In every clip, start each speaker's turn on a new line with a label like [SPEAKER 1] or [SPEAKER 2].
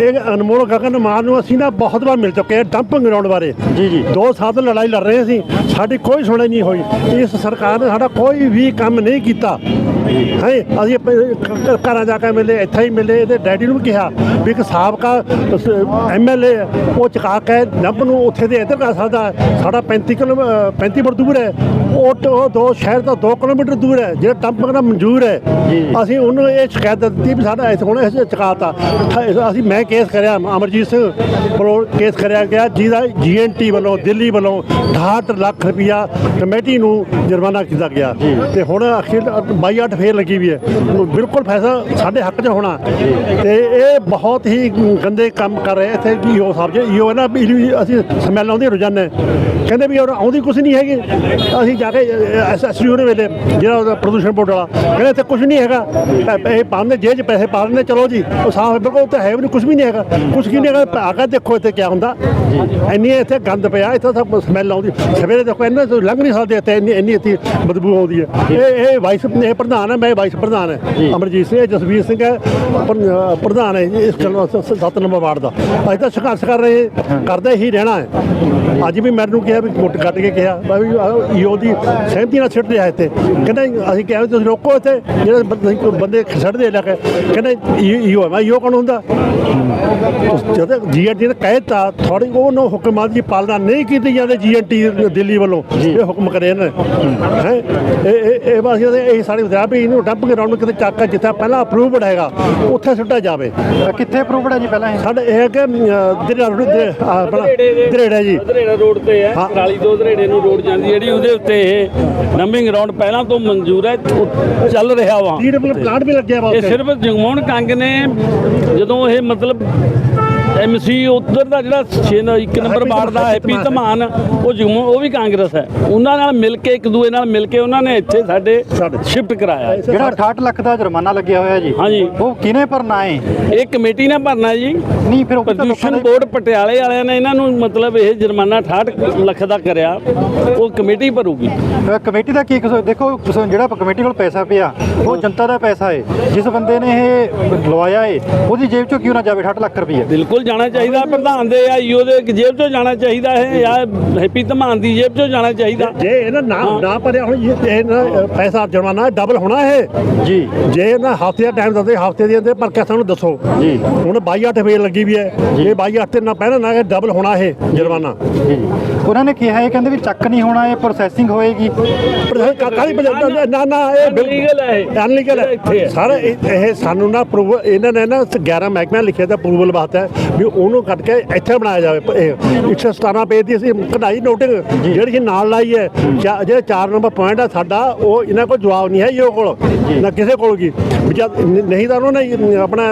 [SPEAKER 1] ਇਹ ਅਨਮੋਲ ਗਗਨ ਮਾਨ ਨੂੰ ਅਸੀਂ ਨਾ ਬਹੁਤ ਵਾਰ ਮਿਲ ਚੁੱਕੇ ਹਾਂ ਡੰਪਿੰਗ ਗਰਾਊਂਡ ਬਾਰੇ।
[SPEAKER 2] ਜੀ ਜੀ।
[SPEAKER 1] ਦੋ ਸਾਲ ਤੋਂ ਲੜਾਈ ਲੜ ਰਹੇ ਸੀ ਸਾਡੀ ਕੋਈ ਸੁਣਾਈ ਨਹੀਂ ਹੋਈ। ਇਸ ਸਰਕਾਰ ਨੇ ਸਾਡਾ ਕੋਈ ਵੀ ਕੰਮ ਨਹੀਂ ਕੀਤਾ। ਹੈ ਅਸੀਂ ਆਪਣੇ ਘ- ਘ- ਘਰਾਂ ਜਾ ਕੇ ਮਿਲੇ ਇੱਥੇ ਹੀ ਮਿਲੇ ਇਹਦੇ ਡੈਡੀ ਨੂੰ ਵੀ ਕਿਹਾ ਵੀ ਇੱਕ ਸਾਬਕਾ ਐਮਐਲਏ ਉਹ ਚਕਾ ਕੇ ਡੰਪ ਨੂੰ ਉੱਥੇ ਦੇ ਇੱਧਰ ਕਰ ਸਕਦਾ ਹੈ। ਸਾਡਾ 35 ਕਿਲੋ 35 ਫੁੱਟ ਦੂਰ ਹੈ। ਉਹ ਟ- ਉਹ ਦੋ ਸ਼ਹਿਰ ਤੋਂ 2 ਕਿਲੋਮੀਟਰ ਦੂਰ ਹੈ ਜਿਹੜਾ ਡੰਪ ਕਰਨਾ ਮਨਜ਼ੂਰ ਹੈ। ਅਸੀਂ ਉਹਨੂੰ ਇਹ ਸ਼ਿਕਾਇਤ ਦਿੱਤੀ ਵੀ ਸਾਡਾ ਇਸ ਹੁਣ ਇਹ ਚਕਾਤਾ। ਅਸੀਂ ਮੈਂ ਕੇਸ ਕਰਿਆ ਅਮਰਜੀਤ ਸਿੰਘ ਵੱਲੋਂ ਕੇਸ ਕਰਿਆ ਗਿਆ ਜਿਹਦਾ ਜੀਐਨਟੀ ਵੱਲੋਂ ਦਿੱਲੀ ਵੱਲੋਂ 68 ਲੱਖ ਰੁਪਇਆ ਕਮੇਟੀ ਨੂੰ ਜੁਰਮਾਨਾ ਕੀਤਾ ਗਿਆ। ਤੇ ਹੁਣ ਅਖੀਰ 22 ਫੇਰ ਲੱਗੀ ਵੀ ਹੈ। ਬਿਲਕੁਲ ਫੈਸਲਾ ਸਾਡੇ ਹੱਕ 'ਚ ਹੋਣਾ। ਤੇ ਇਹ ਬਹੁਤ ਹੀ ਗੰਦੇ ਕੰਮ ਕਰ ਰਹੇ ਇੱਥੇ ਈਓ ਸਾਹਿਬ ਜੀ ਈਓ ਹੈ ਨਾ ਅਸੀਂ ਸਮੈਲ ਆਉਂਦੀ ਰੋਜ਼ਾਨਾ। ਕਹਿੰਦੇ ਵੀ ਉਹ ਆਉਂਦੀ ਕੁਝ ਨਹੀਂ ਹੈਗੀ। ਅਸੀਂ ਜਾ ਕੇ ਐਸਐਸਯੂ ਦੇ ਵੇਲੇ ਜਿਹੜਾ ਉਹਦਾ ਪ੍ਰਦੂਸ਼ਣ ਬੋਰਡ ਵਾਲਾ ਕਹਿੰਦੇ ਇੱਥੇ ਕੁਝ ਨਹੀਂ ਹੈਗਾ। ਪੈਸੇ ਪਾਉਂਦੇ ਜੇਬ 'ਚ ਪੈਸੇ ਪਾ ਦਿੰਦੇ ਚਲੋ ਜੀ। ਉਹ ਸਾਫ਼ ਬਿਲਕੁਲ ਉੱਥੇ ਹੈ ਵੀ ਨਹੀਂ ਕੁਝ ਵੀ ਨਹੀਂ ਹੈਗਾ। ਕੁਝ ਕੀ ਨਹੀਂ ਹੈਗਾ। ਆ ਕੇ ਦੇਖੋ ਇੱਥੇ ਕੀ ਹੁੰਦਾ। ਇੰਨੀ ਇੱਥੇ ਗੰਦ ਪਿਆ ਇੱਥੇ ਸਭ ਸਮੈਲ ਆਉਂਦੀ। ਸਵੇਰੇ ਦੇਖੋ ਇਹਨਾਂ ਤੋਂ ਲੰਘ ਨਹੀਂ ਸਕਦੇ ਇੱਥੇ ਇੰਨੀ ਇੰਨੀ ਇੱਥੇ ਬਦਬੂ ਆਉਂਦੀ ਹੈ। ਇਹ ਇਹ ਵਾਈਸ ਇਹ ਪ੍ਰਧਾਨ ਹੈ ਮੈਂ ਵਾਈਸ ਪ੍ਰਧਾਨ ਹੈ। ਅਮਰਜੀਤ ਸਿੰਘ ਇਹ ਜਸਵੀਰ ਸਿੰਘ ਹੈ ਪ੍ਰ- ਪ੍ਰਧਾਨ ਹੈ। ਇਸ ਕਲਵਾ ਸੱਤ ਨੰਬਰ ਵਾਰਡ ਦਾ। ਅਸੀਂ ਤਾਂ ਸੰਘਰਸ਼ ਕਰ ਰਹੇ ਕਰਦੇ ਹੀ ਰਹਿਣਾ ਹੈ। ਅੱਜ ਵੀ ਮੈਨੂੰ ਕਿਹਾ ਵੀ ਮੁੱਟ ਕੱਟ ਕੇ ਕਿਹਾ। ਮੈਂ ਵੀ ਈਓ ਦੀ ਸਹਿਮਤੀ ਨਾਲ ਛੱਡ ਰਿਹਾ ਇੱਥੇ। ਕਹਿੰਦਾ ਅਸੀਂ ਕਿਹਾ ਵੀ ਤੁਸੀਂ ਰੋਕੋ ਇੱਥੇ, ਜਿਹੜੇ ਬੰਦੇ ਛੱਡਦੇ ਇਲਾਕੇ ਕਹਿੰਦਾ ਈਓ ਮੈਂ ਈਓ ਕੌਣ ਹੁੰਦਾ? ਜਦੋਂ ਜੀਐਨਟੀ ਨੇ ਕਹਿਤਾ ਥੋੜੀ ਉਹ ਨੋ ਹੁਕਮਾਂ ਦੀ ਪਾਲਣਾ ਨਹੀਂ ਕੀਤੀ ਜਾਂਦੀ ਜੀਐਨਟੀ ਦਿੱਲੀ ਵੱਲੋਂ ਇਹ ਹੁਕਮ ਕਰੇ ਨੇ। ਹੈ? ਇਹ ਇਹ ਇਹ ਬਸ ਇਹ ਸਾਡੀ ਵਿਦਿਆ ਵੀ ਇਹਨੂੰ ਡੰਪ ਗਰਾਊਂਡ ਕਿਤੇ ਚੱਕ ਜਿੱਥੇ ਪਹਿਲਾਂ ਅਪਰੂਵਡ ਹੈਗਾ ਉੱਥੇ ਸੁੱਟਿਆ ਜਾਵੇ।
[SPEAKER 2] ਕਿੱਥੇ ਅਪਰੂਵਡ ਹੈ ਜੀ ਪਹਿਲਾਂ ਇਹ?
[SPEAKER 1] ਸਾਡੇ ਇਹ ਕਿ ਦਰੇੜਾ ਆਪਣਾ ਦਰੇੜਾ ਜੀ।
[SPEAKER 3] ਧਰੇੜਾ ਰੋਡ ਤੇ ਹੈ। ਟਰਾਲੀ ਤੋਂ ਧਰੇੜੇ ਨੂੰ ਰੋਡ ਜਾਂਦੀ ਜਿਹੜੀ ਉਹਦੇ ਉੱਤੇ ਇਹ ਨੰਬਿੰਗ ਗਰਾਊਂਡ ਪਹਿਲਾਂ ਤੋਂ ਮਨਜ਼ੂਰ ਹੈ ਚੱਲ ਰਿਹਾ ਵਾ।
[SPEAKER 1] ਡੀਡਬਲ ਪਲਾਂਟ ਵੀ ਲੱਗਿਆ ਵਾ
[SPEAKER 3] ਇਹ ਸਿਰਫ ਜਗਮੋਹਨ ਕੰਗ ਨੇ ਜਦੋਂ ਇਹ ਮਤਲਬ ਐਮਸੀ ਉਧਰ ਦਾ ਜਿਹੜਾ 6 ਇੱਕ ਨੰਬਰ ਵਾਰਡ ਦਾ
[SPEAKER 1] ਧਮਾਨ
[SPEAKER 3] ਹੈਪੀ ਧਮਾਨ ਉਹ ਜਗਮੋਹਨ ਉਹ ਵੀ ਕਾਂਗਰਸ ਹੈ। ਉਹਨਾਂ ਨਾਲ ਮਿਲ ਕੇ ਇੱਕ ਦੂਏ ਨਾਲ ਮਿਲ ਕੇ ਉਹਨਾਂ ਨੇ ਇੱਥੇ ਸਾਡੇ। ਸ਼ਿਫਟ ਕਰਾਇਆ।
[SPEAKER 2] ਜਿਹੜਾ 68 ਲੱਖ ਦਾ ਜੁਰਮਾਨਾ ਲੱਗਿਆ ਹੋਇਆ ਜੀ
[SPEAKER 3] ਹਾਂਜੀ।
[SPEAKER 2] ਉਹ ਕਿਹਨੇ ਭਰਨਾ ਹੈ?
[SPEAKER 3] ਇਹ ਕਮੇਟੀ ਨੇ ਭਰਨਾ ਜੀ।
[SPEAKER 2] ਨਹੀਂ ਫਿਰ
[SPEAKER 3] ਪ੍ਰਦੂਸ਼ਣ ਬੋਰਡ ਪਟਿਆਲੇ ਵਾਲਿਆਂ ਨੇ ਇਹਨਾਂ ਨੂੰ ਮਤਲਬ ਇਹ ਜੁਰਮਾਨਾ 68 ਲੱਖ ਦਾ ਕਰਿਆ ਉਹ ਕਮੇਟੀ ਭਰੂਗੀ।
[SPEAKER 2] ਕਮੇਟੀ ਦਾ ਕੀ ਕਸੂਰ? ਦੇਖੋ ਜਿਹੜਾ ਕਮੇਟੀ ਕੋਲ ਪੈਸਾ ਪਿਆ ਉਹ ਜਨਤਾ ਦਾ ਪੈਸਾ ਹੈ। ਜਿਸ ਬੰਦੇ ਨੇ ਇਹ ਲਵਾਇਆ ਹੈ ਉਹਦੀ ਜੇਬ ਚੋਂ ਕਿਉਂ ਨਾ ਜਾਵੇ 68 ਲੱਖ ਰੁਪਏ
[SPEAKER 3] ਬਿਲਕੁਲ ਜਾਣਾ ਚਾਹੀਦਾ ਪ੍ਰਧਾਨ ਦੇ ਜਾਂ ਈਓ ਦੇ ਜੇਬ ਚੋਂ ਜਾਣਾ ਚਾਹੀਦਾ ਹੈ ਜਾਂ ਹੈਪੀ ਧਮਾਨ ਦੀ ਜੇਬ ਚੋਂ ਜਾਣਾ ਚਾਹੀਦਾ?
[SPEAKER 1] ਜੇ ਇਹਨਾਂ ਨਾ ਨਾ ਭਰਿਆ ਹੁਣ ਇਹ ਇਹ ਨਾ ਪੈਸਾ ਜੁਰਮਾਨਾ ਡਬਲ ਹੋਣਾ ਇਹ?
[SPEAKER 2] ਜੀ।
[SPEAKER 1] ਜੇ ਇਹਨਾਂ ਹਫ਼ਤੇ ਦਾ ਟਾਈਮ ਦਿੰਦੇ ਹਫ਼ਤੇ ਦੇ ਅੰਦਰ ਪਰ ਕੇ ਸਾਨੂੰ ਦੱਸੋ।
[SPEAKER 2] ਜੀ।
[SPEAKER 1] ਹੁਣ 22 ਫੇਰ ਲੱਗੀ ਵੀ ਹੈ। ਇਹ 22 ਤੇ ਨਾ ਪਹਿਲਾਂ ਨਾ ਡਬਲ ਹੋਣਾ ਇਹ ਜੁਰਮਾਨਾ।
[SPEAKER 2] ਜੀ। ਉਹਨਾਂ ਨੇ ਕਿਹਾ ਇਹ ਕਹਿੰਦੇ ਵੀ ਚੱਕ ਨਹੀਂ ਹੋਣਾ ਇਹ ਪ੍ਰੋਸੈਸਿੰਗ ਹੋਏਗੀ।
[SPEAKER 1] ਕਾਲੀ ਨਾ ਨਾ ਇਹ
[SPEAKER 3] Illegal ਹੈ ਇਹ।
[SPEAKER 1] ਅਨਲੀਗਲ ਹੈ।
[SPEAKER 3] ਹੈ।
[SPEAKER 1] ਸਰ ਇਹ ਸਾਨੂੰ ਨਾ ਅਪਰੂਵ ਇਹਨਾਂ ਨੇ ਨਾ 11 ਮਹਿਕਮਿਆਂ ਲਿਖਿਆ ਤਾਂ ਅਪਰੂਵਲ ਵਾਸਤੇ ਵੀ ਉਹਨੂੰ ਕੱਟ ਕੇ ਇੱਥੇ ਬਣਾਇਆ ਜਾਵੇ। ਪ- ਇਹ 117 ਪੇਜ ਦੀ ਅਸੀਂ ਕਢਾਈ ਨੋਟਿੰਗ ਜਿਹੜੀ ਅਸੀਂ ਨਾਲ ਲਾਈ ਹੈ। ਚਾ- ਜਿਹੜਾ 4 ਨੰਬਰ ਪੁਆਇੰਟ ਆ ਸਾਡਾ ਉਹ ਇਹਨਾਂ ਕੋਲ ਜਵਾਬ ਨਹੀਂ ਹੈ ਇਹ ਕੋਲ ਨਾ ਕਿਸੇ ਕੋਲ ਕੀ ਵੀ ਜਦ ਨਹੀਂ ਤਾਂ ਉਹਨਾਂ ਨੇ ਆਪਣਾ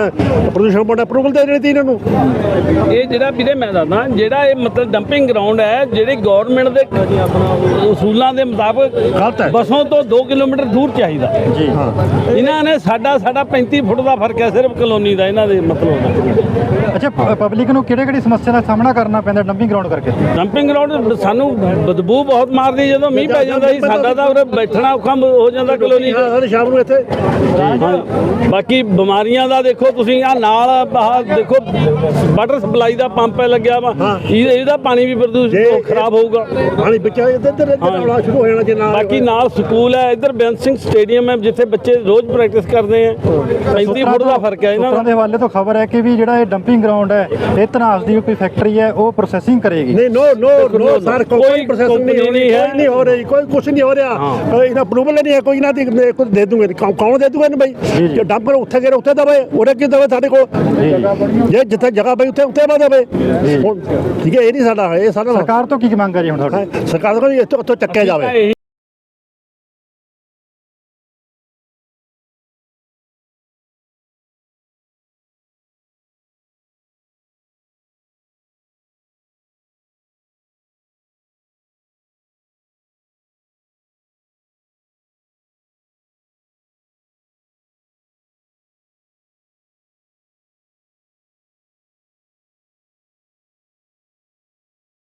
[SPEAKER 1] ਪ੍ਰਦੂਸ਼ਣ ਬੋਰਡ ਅਪਰੂਵਲ ਦੇ ਦੇਣੀ ਸੀ ਇਹਨਾਂ ਨੂੰ।
[SPEAKER 3] ਇਹ ਜਿਹੜਾ ਵੀਰੇ ਮੈਂ ਦੱਸਦਾ ਜਿਹੜਾ ਇਹ ਮਤਲਬ ਡੰਪਿੰਗ ਗਰਾਊਂਡ ਹੈ ਜਿਹੜੀ ਗਵਰਨਮੈਂਟ ਦੇ ਉਸੂਲਾਂ ਦੇ ਮੁਤਾਬਕ
[SPEAKER 1] ਗਲਤ ਹੈ।
[SPEAKER 3] ਬਸੋਂ ਤੋਂ 2 ਕਿਲੋਮੀਟਰ ਦੂਰ ਚਾਹੀਦਾ।
[SPEAKER 2] ਜੀ।
[SPEAKER 3] ਇਹਨਾਂ ਨੇ ਸਾਡਾ ਸਾਡਾ 35 ਫੁੱਟ ਦਾ ਫ਼ਰਕ ਹੈ ਸਿਰਫ ਕਲੋਨੀ ਦਾ ਇਹਨਾਂ ਦੇ ਮਤਲਬ
[SPEAKER 2] ਅੱਛਾ ਪਬਲਿਕ ਨੂੰ ਕਿਹੜੇ ਕਿਹੜੀ ਸਮੱਸਿਆ ਦਾ ਸਾਹਮਣਾ ਕਰਨਾ ਪੈਂਦਾ ਡੰਪਿੰਗ ਗਰਾਊਂਡ ਕਰਕੇ?
[SPEAKER 3] ਡੰਪਿੰਗ ਗਰਾਊਂਡ ਸਾਨੂੰ ਬਦਬੂ ਬਹੁਤ ਮਾਰਦੀ ਜਦੋਂ ਮੀਂਹ ਪੈ ਜਾਂਦਾ ਸੀ ਸਾਡਾ ਤਾਂ ਉਰੇ ਬੈਠਣਾ ਔਖਾ ਹੋ ਜਾਂਦਾ ਕਲੋਨੀ
[SPEAKER 1] ਸ਼ਾਮ ਨੂੰ ਇੱਥੇ।
[SPEAKER 3] ਹਾਂ। ਬਾਕੀ ਬਿਮਾਰੀਆਂ ਦਾ ਦੇਖੋ ਤੁਸੀਂ ਆ ਨਾਲ ਆਹ ਦੇਖੋ ਵਾਟਰ ਸਪਲਾਈ ਦਾ ਪੰਪ ਹੈ ਲੱਗਿਆ ਵਾ।
[SPEAKER 1] ਹਾਂ।
[SPEAKER 3] ਇਹ- ਇਹਦਾ ਪਾਣੀ ਵੀ ਪ੍ਰਦੂਸ਼ਿਤ ਖਰਾਬ ਹੋਊਗਾ।
[SPEAKER 1] ਪਾਣੀ ਵਿੱਚ ਇੱਧਰ ਇੱਧਰ ਆਉਣਾ ਸ਼ੁਰੂ ਹੋ ਜਾਣਾ ਜੇ ਨਾ
[SPEAKER 3] ਬਾਕੀ ਨਾਲ ਸਕੂਲ ਹੈ ਇੱਧਰ ਬੇਅੰਤ ਸਿੰਘ ਸਟੇਡੀਅਮ ਹੈ ਜਿੱਥੇ ਬੱਚੇ ਰੋਜ਼ ਪ੍ਰੈਕਟਿਸ ਕਰਦੇ ਆ। 35 ਫੁੱਟ ਦਾ ਫ਼ਰਕ ਹੈ ਇਹਨਾਂ
[SPEAKER 2] ਸੂਤਰਾਂ
[SPEAKER 3] ਦਾ।
[SPEAKER 2] ਦੇ ਹਵਾਲੇ ਤੋਂ ਖਬਰ ਹੈ ਕਿ ਵੀ ਜਿਹੜਾ ਇਹ ਡੰਪਿੰਗ ਗਰਾਊਂਡ ਹੈ ਇਹ ਤਨਾਸ ਦੀ ਕੋਈ ਫੈਕਟਰੀ ਹੈ ਉਹ ਪ੍ਰੋਸੈਸਿੰਗ ਕਰੇਗੀ।
[SPEAKER 1] ਨਹੀਂ ਨੋ ਨੋ ਨੋ ਸਰ
[SPEAKER 3] ਕੋਈ
[SPEAKER 1] ਕੋਈ ਪ੍ਰੋਸੈਸ ਨਹੀਂ ਹੋ ਰਹੀ
[SPEAKER 3] ਨਹੀਂ ਹੈ।
[SPEAKER 1] ਕੋਈ ਨਹੀਂ ਹੋ ਰਹੀ ਕੋਈ ਕੁਝ ਨਹੀਂ ਹੋ ਰਿਹਾ। ਕੋਈ ਇਹਨਾਂ ਅਪਰੂਵਲ ਨਹੀਂ ਹੈ ਕੋਈ ਇਹਨਾਂ ਦੀ ਕੁਝ ਦੇ ਦੂੰਗੇ ਕੌਣ ਦੇ ਦੂਗਾ ਇਹਨੂੰ ਬਈ? ਜੇ ਡੰਪ ਕਰ ਉੱਥੇ ਗਏ ਉੱਥੇ ਦਵੇ ਉਹਨੇ ਕੀ ਦਵੇ ਸਾਡੇ ਕੋਲ? ਜੇ ਜਿੱਥੇ ਜਗ੍ਹਾ ਪਈ ਉੱਥੇ ਉੱਥੇ ਬਾ ਦਵੇ। ਠੀਕ ਹੈ ਇਹ ਨਹੀਂ ਸਾਡਾ ਇਹ ਸਾਡਾ
[SPEAKER 2] ਸਰਕਾਰ ਤੋਂ ਕੀ ਮੰਗ ਹੈ ਜੀ ਹੁਣ ਤੁਹਾਡੀ?
[SPEAKER 1] ਸਰਕਾਰ ਕੋਲ ਇੱਥੋਂ ਉੱਥੋਂ ਚੱਕਿਆ ਜਾਵੇ।